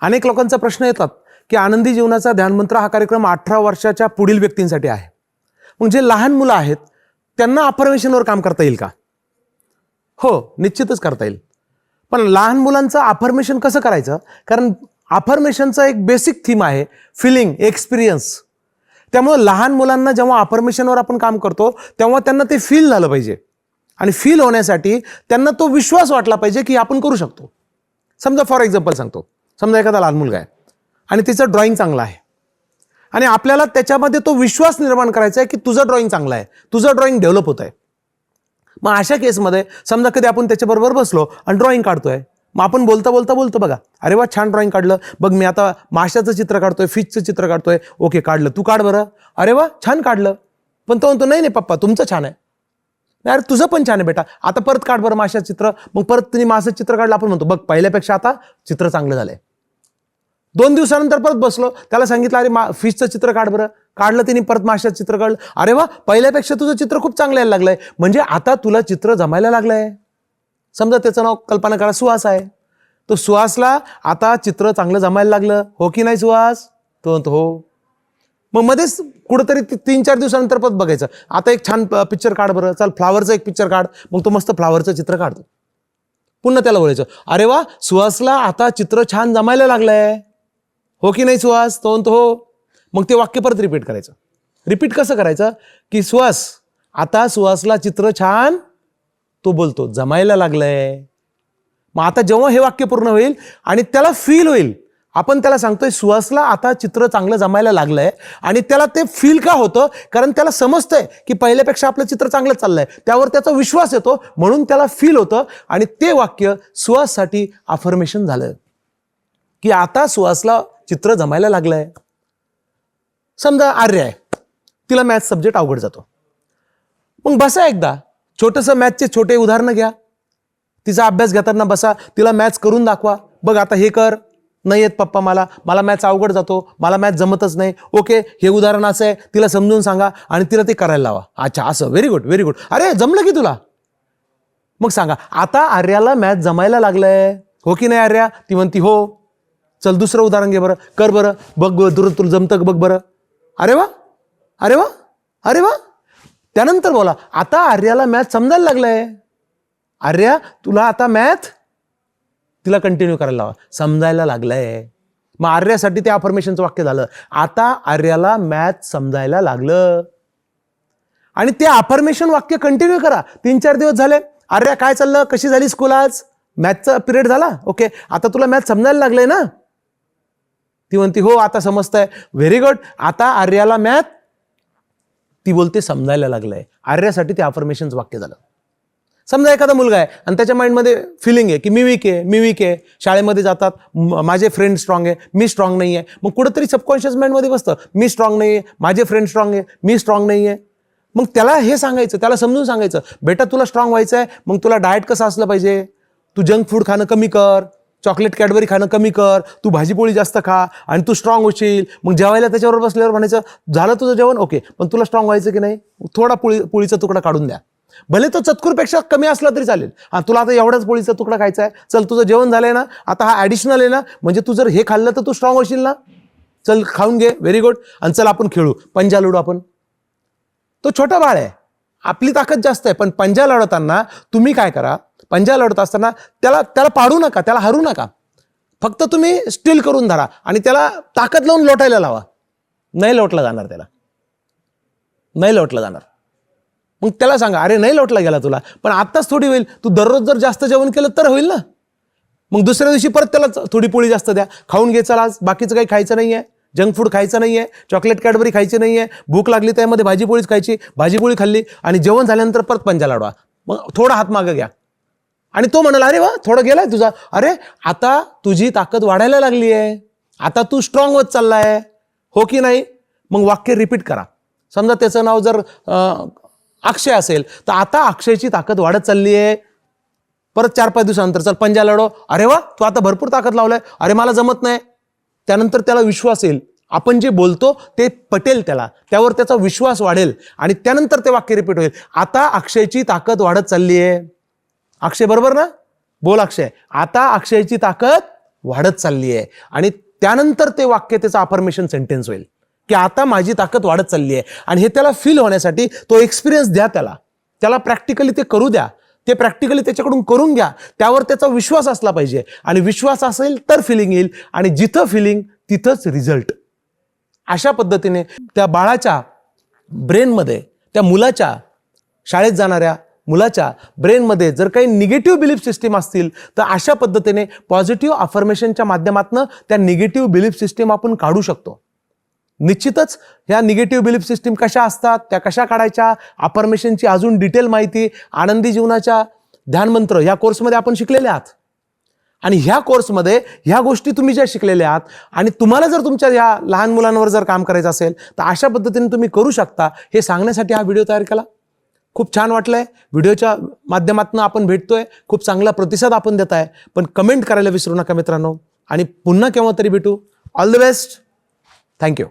अनेक लोकांचा प्रश्न येतात की आनंदी जीवनाचा ध्यानमंत्र हा कार्यक्रम अठरा वर्षाच्या पुढील व्यक्तींसाठी आहे. मग जे लहान मुलं आहेत त्यांना अफर्मेशनवर काम करता येईल का? हो निश्चितच करता येईल. पण लहान मुलांचं अफर्मेशन कसं करायचं? कारण अफर्मेशनचा एक बेसिक थीम आहे फिलिंग एक्सपिरियन्स त्यामुळं लहान मुलांना जेव्हा अफर्मेशनवर आपण काम करतो तेव्हा त्यांना ते फील झालं पाहिजे. आणि फील होण्यासाठी त्यांना तो विश्वास वाटला पाहिजे की आपण करू शकतो. समजा फॉर एक्झाम्पल सांगतो. समजा एखादा लहान मुलगा आहे आणि तिचं ड्रॉइंग चांगलं आहे. आणि आपल्याला त्याच्यामध्ये तो विश्वास निर्माण करायचा आहे की तुझं ड्रॉइंग चांगलं आहे तुझं ड्रॉइंग डेव्हलप होत आहे मग अशा केसमध्ये समजा कधी आपण त्याच्याबरोबर बसलो आणि ड्रॉइंग काढतोय मग आपण बोलता बोलता बोलतो बघा अरे वा छान ड्रॉइंग काढलं. बघ मी आता माशाचं चित्र काढतोय फिशचं चित्र काढतोय. ओके काढलं. तू काढ बरं. अरे वा छान काढलं. पण तो म्हणतो नाही नाही पप्पा तुमचं छान आहे. नाही अरे तुझं पण छान आहे बेटा. आता परत काढ बरं माशाचं चित्र. मग परत तुम्ही माशाचं चित्र काढलं आपण म्हणतो बघ पहिल्यापेक्षा आता चित्र चांगलं झालंय. दोन दिवसानंतर परत बसलो. त्याला सांगितलं अरे मा फिशचं चित्र काढ बरं. काढलं तिने परत माशाचं चित्र काढलं. अरे वा पहिल्यापेक्षा तुझं चित्र खूप चांगलं यायला लागलंय. म्हणजे आता तुला चित्र जमायला लागलंय. समजा त्याचं नाव कल्पना करा सुहास आहे. तो सुहासला आता चित्र चांगलं जमायला लागलं. हो की नाही सुहास? तो म्हणतो हो. मग मध्येच कुठंतरी ती- तीन चार दिवसानंतर परत बघायचं. आता एक छान पिक्चर काढ बरं. चल फ्लावरचं एक पिक्चर काढ. मग तो मस्त फ्लावरचं चित्र काढतो. पुन्हा त्याला बोलायचं अरे वा सुहासला आता चित्र छान जमायला लागलंय. हो की नाही सुहास? तो हो. मग ते वाक्य परत रिपीट करायचं. रिपीट कसं करायचं? की सुहास आता सुहासला चित्र छान तो बोलतो. जमायला लागलंय. मग आता जेव्हा हे वाक्य पूर्ण होईल आणि त्याला फील होईल आपण त्याला सांगतोय सुहासला आता चित्र चांगलं जमायला लागलंय आणि त्याला ते फील का होतं? कारण त्याला समजतंय की पहिल्यापेक्षा आपलं चित्र चांगलं चाललंय. त्यावर त्याचा विश्वास येतो म्हणून त्याला फील होतं आणि ते वाक्य सुहाससाठी अफर्मेशन झालं. की आता सुहासला चित्र जमायला लागलंय. समजा आर्य आहे. तिला मॅथ्स सब्जेक्ट अवघड जातो. मग बसा एकदा. छोटंसं मॅथचे छोटे उदाहरणं घ्या. तिचा अभ्यास घेताना बसा. तिला मॅथ्स करून दाखवा. बघ आता हे कर. नाही येत पप्पा मला. मला मॅथ्स अवघड जातो. मला मॅथ्स जमतच नाही. ओके हे उदाहरण असं आहे. तिला समजून सांगा आणि तिला ते करायला लावा. अच्छा असं. व्हेरी गुड व्हेरी गुड अरे जमलं की तुला? मग सांगा आता आर्याला मॅथ्स जमायला लागलंय. हो की नाही आर्या? ती म्हणती हो. चल दुसरं उदाहरण घे बरं. कर बरं. बघ दुर तुला तुला जमतं का? बघ बरं. अरे वा! अरे वा! अरे वा! त्यानंतर बोला आता आर्याला मॅथ समजायला लागलंय. आर्या तुला आता मॅथ तिला कंटिन्यू करायला लावा. समजायला लागलंय. मग आर्यासाठी ते अफर्मेशनचं वाक्य झालं. आता आर्याला मॅथ समजायला लागलं. आणि ते अफर्मेशन वाक्य कंटिन्यू करा. तीन चार दिवस झाले. आर्या काय चाललं? कशी झाली स्कूल आज? मॅथचा पिरियड झाला? ओके आता तुला मॅथ समजायला लागलंय ना? ती म्हणती हो आता समजतंय. व्हेरी गुड आता आर्याला मॅथ ती बोलते समजायला लागलंय. आर्यासाठी ते अफर्मेशन वाक्य झालं. समजा एखादा मुलगा आहे आणि त्याच्या माइंडमध्ये फिलिंग आहे की मी वीक आहे मी वीक आहे. शाळेमध्ये जातात माझे फ्रेंड स्ट्रॉंग आहे मी स्ट्रॉंग नाही आहे. मग कुठंतरी सबकॉन्शियस माइंडमध्ये बसतं मी स्ट्रॉंग नाही आहे माझे फ्रेंड स्ट्रॉंग आहे मी स्ट्रॉंग नाही आहे. मग त्याला हे सांगायचं त्याला समजून सांगायचं बेटा तुला स्ट्रॉंग व्हायचं आहे मग तुला डाएट कसं असलं पाहिजे? तू जंक फूड खाणं कमी कर. चॉकलेट कॅडबरी खाणं कमी कर तू भाजीपोळी जास्त खा आणि तू स्ट्रॉंग होशील. मग जेवायला त्याच्यावर बसल्यावर म्हणायचं झालं तुझं जेवण? ओके. पण तुला स्ट्रॉंग व्हायचं की नाही? थोडा पोळी पोळीचा तुकडा काढून द्या. भले तो चतकूरपेक्षा कमी असला तरी चालेल. हा तुला आता एवढाच पोळीचा तुकडा खायचा आहे. चल तुझं जेवण झालंय ना? आता हा ॲडिशनल आहे ना? म्हणजे तू जर हे खाल्लं तर तू स्ट्रॉंग होशील ना? चल खाऊन घे. व्हेरी गुड आणि चल आपण खेळू. पंजा लढू आपण. तो छोटा बाळ आहे. आपली ताकद जास्त आहे. पण पंजा लढवताना तुम्ही काय करा? पंजा लढत असताना त्याला त्याला पाडू नका त्याला हरू नका. फक्त तुम्ही स्टील करून धरा आणि त्याला ताकद लावून लोटायला लावा. नाही लोटला जाणार त्याला. नाही लोटला जाणार. मग त्याला सांगा अरे नाही लोटला गेला तुला पण आत्ताच थोडी होईल. तू दररोज जर जास्त जेवण केलं तर होईल ना? मग दुसऱ्या दिवशी परत त्याला थोडी पोळी जास्त द्या. खाऊन घे चला आज. बाकीचं काही खायचं नाही आहे जंक फूड खायचं नाही आहे चॉकलेट कॅडबरी खायची नाही आहे भूक लागली त्यामध्ये भाजीपोळीच खायची. भाजीपोळी खाल्ली आणि जेवण झाल्यानंतर परत पंजा लाडवा. मग थोडा हात मागं घ्या. आणि तो म्हणाला अरे वा थोडं गेलाय तुझा. अरे आता तुझी ताकद वाढायला लागली आहे आता तू स्ट्रॉंग होत चाललाय. हो की नाही? मग वाक्य रिपीट करा. समजा त्याचं नाव जर अक्षय असेल तर आता अक्षयची ताकद वाढत चालली आहे परत चार पाच दिवसानंतर चल पंजा लढो. अरे वा तू आता भरपूर ताकद लावलाय. अरे मला जमत नाही. त्यानंतर त्याला विश्वास येईल. आपण जे बोलतो ते पटेल त्याला. त्यावर त्याचा विश्वास वाढेल. आणि त्यानंतर ते वाक्य रिपीट होईल. आता अक्षयची ताकद वाढत चालली आहे अक्षय बरोबर ना? बोल अक्षय. आता अक्षयची ताकद वाढत चालली आहे आणि त्यानंतर ते वाक्य त्याचं अफर्मेशन सेंटेन्स होईल. की आता माझी ताकद वाढत चालली आहे आणि हे त्याला फील होण्यासाठी तो एक्सपिरियन्स द्या त्याला. त्याला प्रॅक्टिकली ते करू द्या. ते प्रॅक्टिकली त्याच्याकडून करून घ्या. त्यावर त्याचा विश्वास असला पाहिजे. आणि विश्वास असेल तर फिलिंग येईल. आणि जिथं फिलिंग तिथंच रिझल्ट अशा पद्धतीने त्या बाळाच्या ब्रेनमध्ये त्या मुलाच्या शाळेत जाणाऱ्या मुलाच्या ब्रेनमध्ये जर काही निगेटिव्ह बिलीफ सिस्टीम असतील तर अशा पद्धतीने पॉझिटिव्ह अफर्मेशनच्या माध्यमातून त्या निगेटिव्ह बिलीफ सिस्टीम आपण काढू शकतो. निश्चितच ह्या निगेटिव्ह बिलीफ सिस्टीम कशा असतात त्या कशा काढायच्या अफर्मेशनची अजून डिटेल माहिती आनंदी जीवनाच्या ध्यानमंत्र ह्या कोर्समध्ये आपण शिकलेले आहात. आणि ह्या कोर्समध्ये ह्या गोष्टी तुम्ही ज्या शिकलेल्या आहात आणि तुम्हाला जर तुमच्या ह्या लहान मुलांवर जर काम करायचं असेल तर अशा पद्धतीने तुम्ही करू शकता हे सांगण्यासाठी हा व्हिडिओ तयार केला. खूप छान वाटलंय. व्हिडिओच्या माध्यमातून आपण भेटतोय. खूप चांगला प्रतिसाद आपण देत आहे. पण कमेंट करायला विसरू नका मित्रांनो. आणि पुन्हा केव्हा तरी भेटू. All the best thank you